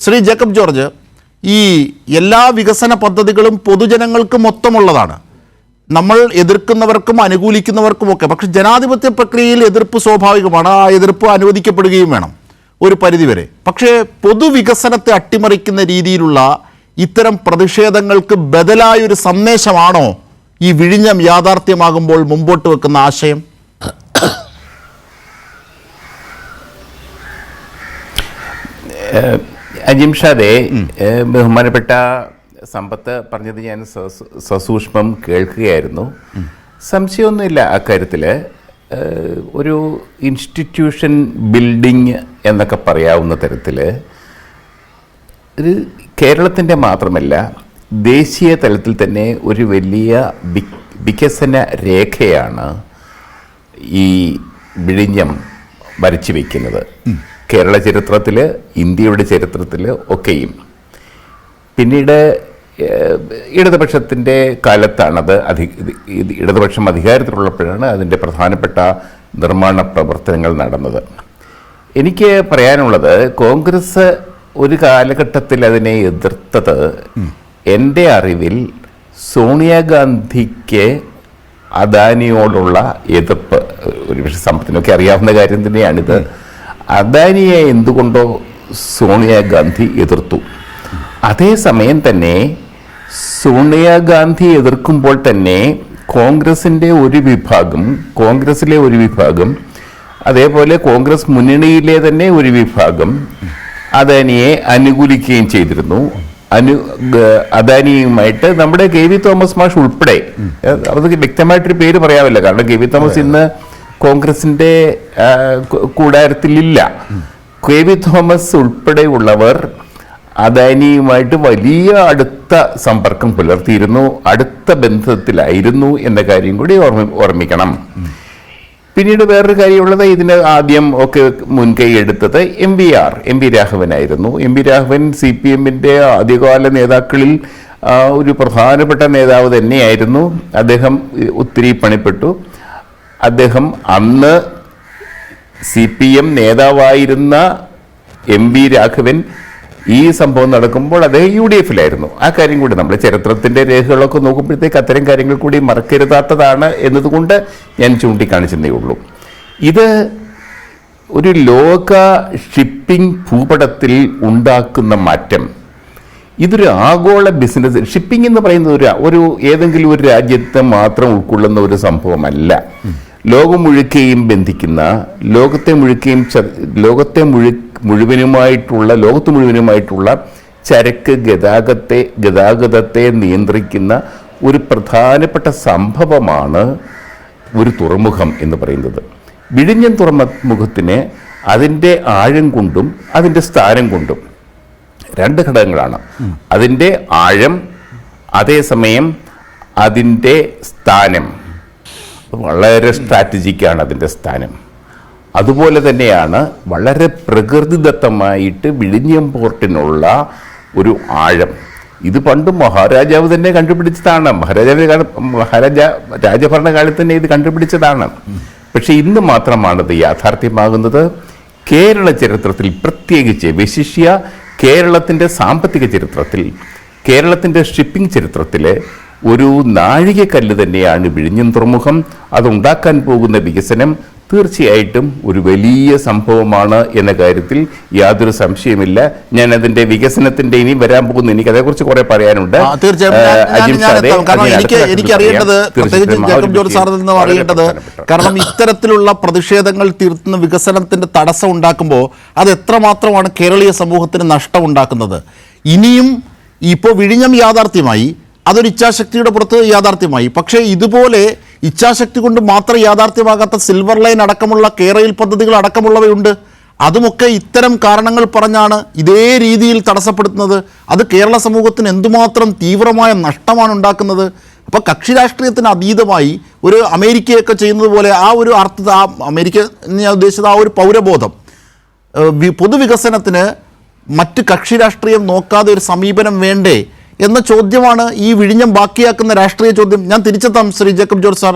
Shri Jacob George ഈ എല്ലാ വികസന പദ്ധതികളും പൊതുജനങ്ങൾക്ക് മൊത്തമുള്ളതാണ്. നമ്മൾ എതിർക്കുന്നവർക്കും അനുകൂലിക്കുന്നവർക്കും ഒക്കെ പക്ഷെ ജനാധിപത്യ പ്രക്രിയയിൽ എതിർപ്പ് സ്വാഭാവികമാണ് ആ എതിർപ്പ് അനുവദിക്കപ്പെടുകയും വേണം ഒരു പരിധിവരെ. പക്ഷേ പൊതുവികസനത്തെ അട്ടിമറിക്കുന്ന രീതിയിലുള്ള ഇത്തരം പ്രതിഷേധങ്ങൾക്ക് ബദലായൊരു സന്ദേശമാണോ ഈ വിഴിഞ്ഞം യാഥാർത്ഥ്യമാകുമ്പോൾ മുമ്പോട്ട് വെക്കുന്ന ആശയം? അജിംഷാദെ ബഹുമാനപ്പെട്ട സമ്പത്ത് പറഞ്ഞത് ഞാൻ സസൂ- സസൂക്ഷ്മം കേൾക്കുകയായിരുന്നു. സംശയമൊന്നുമില്ല അക്കാര്യത്തിൽ ഒരു ഇൻസ്റ്റിറ്റ്യൂഷൻ ബിൽഡിങ് എന്നൊക്കെ പറയാവുന്ന തരത്തിൽ ഒരു കേരളത്തിന്റെ മാത്രമല്ല ദേശീയ തലത്തിൽ തന്നെ ഒരു വലിയ വികസന രേഖയാണ് ഈ വിഴിഞ്ഞം വരച്ചു വയ്ക്കുന്നത് കേരള ചരിത്രത്തിൽ ഇന്ത്യയുടെ ചരിത്രത്തിൽ ഒക്കെയും. പിന്നീട് ഇടതുപക്ഷത്തിന്റെ കാലത്താണത് അധി ഇടതുപക്ഷം അധികാരത്തിലുള്ളപ്പോഴാണ് അതിന്റെ പ്രധാനപ്പെട്ട നിർമ്മാണ പ്രവർത്തനങ്ങൾ നടന്നത്. എനിക്ക് പറയാനുള്ളത് കോൺഗ്രസ് ഒരു കാലഘട്ടത്തിൽ അതിനെ എതിർത്തത് എന്റെ അറിവിൽ സോണിയാഗാന്ധിക്ക് അദാനിയോടുള്ള എതിർപ്പ് ഒരുപക്ഷെ സമ്പത്തിനൊക്കെ അറിയാവുന്ന കാര്യം തന്നെയാണിത്. അദാനിയെ എന്തുകൊണ്ടോ സോണിയാഗാന്ധി എതിർത്തു. അതേസമയം തന്നെ സോണിയാഗാന്ധി എതിർക്കുമ്പോൾ തന്നെ കോൺഗ്രസിന്റെ ഒരു വിഭാഗം കോൺഗ്രസിലെ ഒരു വിഭാഗം അതേപോലെ കോൺഗ്രസ് മുന്നണിയിലെ തന്നെ ഒരു വിഭാഗം അദാനിയെ അനുകൂലിക്കുകയും ചെയ്തിരുന്നു. അനു അദാനിയുമായിട്ട് നമ്മുടെ കെ വി തോമസ് മാഷ് ഉൾപ്പെടെ അവർക്ക് വ്യക്തമായിട്ടൊരു പേര് പറയാമല്ലോ കാരണം കെ വി തോമസ് ഇന്ന് കോൺഗ്രസിന്റെ ആ, കു- കൂടാരത്തിലില്ല. കെ വി തോമസ് ഉൾപ്പെടെയുള്ളവർ അദാനിയുമായിട്ട് വലിയ അടുത്ത സമ്പർക്കം പുലർത്തിയിരുന്നു. അടുത്ത ബന്ധത്തിലായിരുന്നു എന്ന കാര്യം കൂടി ഓർമ്മ ഓർമ്മിക്കണം. പിന്നീട് വേറൊരു കാര്യമുള്ളത് ഇതിന് ആദ്യം ഒക്കെ മുൻകൈ എടുത്തത് M V R M V രാഘവനായിരുന്നു. M V Raghavan C P എമ്മിന്റെ ആദ്യകാല നേതാക്കളിൽ ഒരു പ്രധാനപ്പെട്ട നേതാവ് തന്നെയായിരുന്നു. അദ്ദേഹം ഒത്തിരി പണിപ്പെട്ടു. അദ്ദേഹം അന്ന് സി പി എം നേതാവായിരുന്ന എം വി രാഘവൻ ഈ സംഭവം നടക്കുമ്പോൾ അദ്ദേഹം യു ഡി എഫിലായിരുന്നു. ആ കാര്യം കൂടി നമ്മൾ ചരിത്രത്തിന്റെ രേഖകളൊക്കെ നോക്കുമ്പോഴത്തേക്ക് അത്തരം കാര്യങ്ങൾ കൂടി മറക്കരുതാത്തതാണ് എന്നതുകൊണ്ട് ഞാൻ ചൂണ്ടിക്കാണിച്ചതേ ഉള്ളൂ. ഇത് ഒരു ലോക ഷിപ്പിംഗ് ഭൂപടത്തിൽ ഉണ്ടാക്കുന്ന മാറ്റം. ഇതൊരു ആഗോള ബിസിനസ് ഷിപ്പിംഗ് എന്ന് പറയുന്നത് ഒരു ഒരു ഏതെങ്കിലും ഒരു രാജ്യത്തെ മാത്രം ഉൾക്കൊള്ളുന്ന ഒരു സംഭവമല്ല. ലോകം മുഴുക്കെയും ബന്ധിക്കുന്ന ലോകത്തെ മുഴുക്കെയും ലോകത്തെ മുഴു മുഴുവനുമായിട്ടുള്ള ലോകത്ത് മുഴുവനുമായിട്ടുള്ള ചരക്ക് ഗതാഗതത്തെ ഗതാഗതത്തെ നിയന്ത്രിക്കുന്ന ഒരു പ്രധാനപ്പെട്ട സംഭവമാണ് ഒരു തുറമുഖം എന്ന് പറയുന്നത്. വിഴിഞ്ഞം തുറമുഖത്തിന് അതിന്റെ ആഴം കൊണ്ടും അതിന്റെ സ്ഥാനം കൊണ്ടും രണ്ട് ഘടകങ്ങളാണ്. അതിന്റെ ആഴം അതേസമയം അതിന്റെ സ്ഥാനം. വളരെ സ്ട്രാറ്റജിക്കാണ് അതിന്റെ സ്ഥാനം. അതുപോലെ തന്നെയാണ് വളരെ പ്രകൃതിദത്തമായിട്ട് വിഴിഞ്ഞം പോർട്ടിനുള്ള ഒരു ആഴം. ഇത് പണ്ട് മഹാരാജാവ് തന്നെ കണ്ടുപിടിച്ചതാണ്. മഹാരാജാവ് മഹാരാജ രാജഭരണകാലത്ത് തന്നെ ഇത് കണ്ടുപിടിച്ചതാണ്. പക്ഷെ ഇന്ന് മാത്രമാണത് യാഥാർത്ഥ്യമാകുന്നത്. കേരള ചരിത്രത്തിൽ പ്രത്യേകിച്ച് വിശിഷ്യ കേരളത്തിന്റെ സാമ്പത്തിക ചരിത്രത്തിൽ കേരളത്തിന്റെ ഷിപ്പിംഗ് ചരിത്രത്തിൽ ഒരു നാഴികക്കല്ല് തന്നെയാണ് വിഴിഞ്ഞം തുറമുഖം. അതുണ്ടാക്കാൻ പോകുന്ന വികസനം തീർച്ചയായിട്ടും ഒരു വലിയ സംഭവമാണ് എന്ന കാര്യത്തിൽ യാതൊരു സംശയമില്ല ഞാൻ അതിന്റെ വികസനത്തിന്റെ ഇനി വരാൻ പോകുന്നു എനിക്ക് അതേക്കുറിച്ച് കുറെ പറയാനുണ്ട്. എനിക്ക് അറിയേണ്ടത് പ്രത്യേകിച്ച് ജേക്കബ് ജോർജ് വിഷയം സാറിൽ നിന്ന് അറിയേണ്ടത് കാരണം ഇത്തരത്തിലുള്ള പ്രതിഷേധങ്ങൾ തീർത്തുന്ന വികസനത്തിന്റെ തടസ്സം ഉണ്ടാക്കുമ്പോൾ അത് എത്രമാത്രമാണ് കേരളീയ സമൂഹത്തിന് നഷ്ടം ഉണ്ടാക്കുന്നത് ഇനിയും ഇപ്പോൾ വിഴിഞ്ഞം യാഥാർത്ഥ്യമായി അതൊരു ഇച്ഛാശക്തിയുടെ പുറത്ത് യാഥാർത്ഥ്യമായി. പക്ഷേ ഇതുപോലെ ഇച്ഛാശക്തി കൊണ്ട് മാത്രം യാഥാർത്ഥ്യമാകാത്ത സിൽവർ ലൈൻ അടക്കമുള്ള കേരയിൽ പദ്ധതികൾ അടക്കമുള്ളവയുണ്ട്. അതുമൊക്കെ ഇത്തരം കാരണങ്ങൾ പറഞ്ഞാണ് ഇതേ രീതിയിൽ തടസ്സപ്പെടുത്തുന്നത്. അത് കേരള സമൂഹത്തിന് എന്തുമാത്രം തീവ്രമായ നഷ്ടമാണ് ഉണ്ടാക്കുന്നത്. അപ്പോൾ കക്ഷി രാഷ്ട്രീയത്തിന് അതീതമായി ഒരു അമേരിക്കയൊക്കെ ചെയ്യുന്നത് പോലെ ആ ഒരു അർത്ഥ ആ അമേരിക്ക ഞാൻ ഉദ്ദേശിച്ചത് ആ ഒരു പൗരബോധം. പൊതുവികസനത്തിന് മറ്റ് കക്ഷി രാഷ്ട്രീയം നോക്കാതെ ഒരു സമീപനം വേണ്ടേ? എന്ന ചോദ്യമാണ് ഈ വിഴിഞ്ഞം ബാക്കിയാക്കുന്ന രാഷ്ട്രീയ ചോദ്യം. ഞാൻ തിരിച്ചെത്താം ശ്രീ ജേക്കബ് ജോർജ് സാർ.